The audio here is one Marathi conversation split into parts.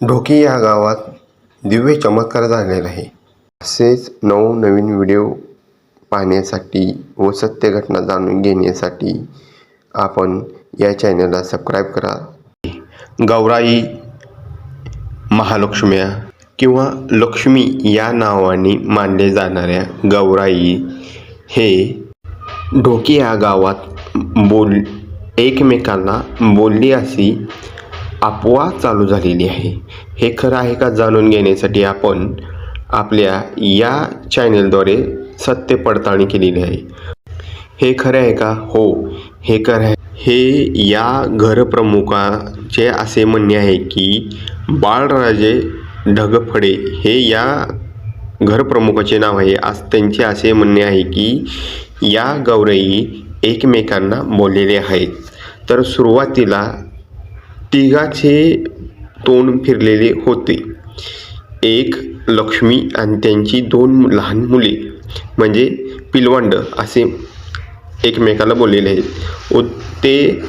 ढोकी या गावात दिव्य चमत्कार झालेला आहे. असेच नवनवीन व्हिडिओ पाहण्यासाठी व सत्य घटना जाणून घेण्यासाठी आपण या चॅनलला सबस्क्राईब करा. गौराई महालक्ष्म्या किंवा लक्ष्मी या नावाने मानले जाणाऱ्या गौराई हे ढोकी या गावात बोल एकमेकांना बोलली अशी अफवा चालू झालेली आहे. हे खरं आहे का जाणून घेण्यासाठी आपण आपल्या या चॅनलद्वारे सत्य पडताळणी केलेली आहे. हे खरं आहे का? हो हे खरं आहे. हे या घरप्रमुखाचे असे म्हणणे आहे की बाळराजे ढगफडे हे या घरप्रमुखाचे नाव आहे. आज त्यांचे असे म्हणणे आहे की या गौरई एकमेकांना बोललेले आहेत. तर सुरुवातीला तिघाचे तोंड फिरलेले होते. एक लक्ष्मी आणि त्यांची दोन लहान मुले म्हणजे पिलवंड असे एकमेकाला बोललेले आहेत. व ते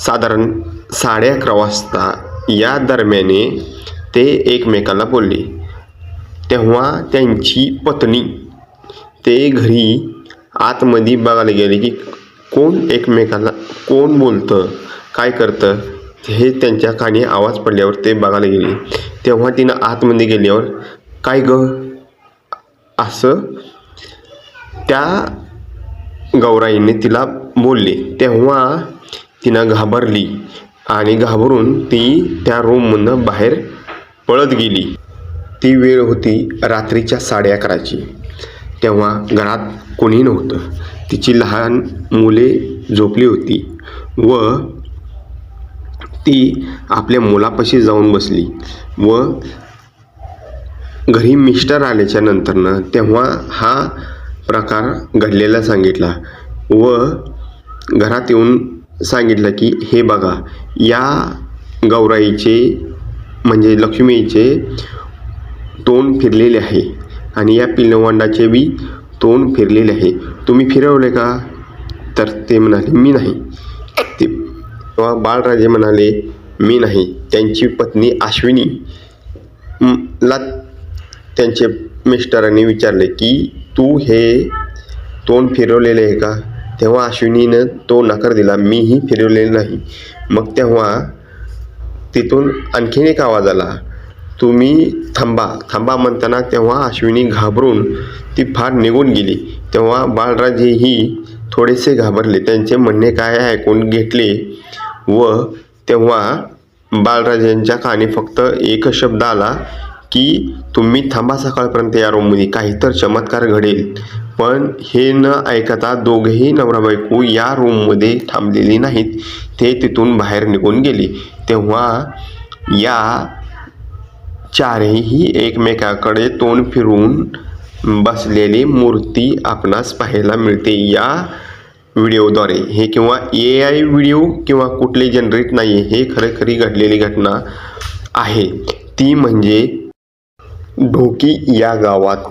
साधारण साडे अकरा वाजता या दरम्याने ते एकमेकाला बोलले. तेव्हा त्यांची पत्नी ते घरी आतमध्ये बघायला गेले की कोण एकमेकाला कोण बोलतं काय करतं? हे त्यांच्या कानी आवाज पडल्यावर ते बघायला गेले. तेव्हा तिनं आतमध्ये गेल्यावर काय ग? असं? त्या गौराईने तिला बोलले. तेव्हा तिनं घाबरली आणि घाबरून ती त्या रूममधनं बाहेर पळत गेली. ती वेळ होती रात्रीच्या साडे अकराची. तेव्हा घरात कोणी नव्हतं. तिची लहान मुले झोपली होती व ती आपल्या मुलापाशी जाऊन बसली व घरी मिस्टर आल्याच्या नंतरनं तेव्हा हा प्रकार घडलेला सांगितला व घरात येऊन सांगितलं की हे बघा या गौराईचे म्हणजे लक्ष्मीचे तोंड फिरलेले आहे आणि या पिलवंडाचे बी तोंड फिरलेले आहे. तुम्ही फिरवले का? तर ते म्हणाले मी नाही. तेव्हा बाळराजे म्हणाले मी नाही त्यांची पत्नी अश्विनी. ला त्यांचे मिस्टरांनी विचारले की तू हे तोंड फिरवलेले आहे का? तेव्हा अश्विनीनं तो नकार दिला मीही फिरवलेले नाही. मग तेव्हा तिथून आणखीन एक आवाज आला तुम्ही थांबा. थांबा म्हणताना तेव्हा अश्विनी घाबरून ती फार निघून गेली. तेव्हा बाळराजेही थोडेसे घाबरले. त्यांचे म्हणणे काय ऐकून घेतले व तेव्हा बाळराजांच्या कानी फक्त एक शब्द आला की तुम्ही थांबा सकाळपर्यंत या रूममध्ये काहीतर चमत्कार घडेल पण हे न ऐकता दोघेही नवरा बायको या रूममध्ये थांबलेली नाहीत. ते तिथून बाहेर निघून गेले. तेव्हा या चारही एकमेकाकडे तोंड फिरून बसलेली मूर्ती आपणास पाहायला मिळते. या व्हिडिओद्वारे. हे किंवा ए आय व्हिडिओ किंवा कुठले जनरेट नाही हे खरेखरी घडलेली घटना आहे. ती म्हणजे ढोकी या गावात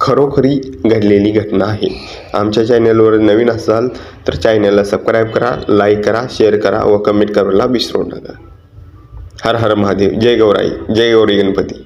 खरोखरी घडलेली घटना आहे. आमच्या चॅनलवर नवीन असाल तर चॅनलला सबस्क्राईब करा लाईक करा शेअर करा व कमेंट करायला विसरू नका. हर हर महादेव. जय गौराई. जय गौरी गणपती.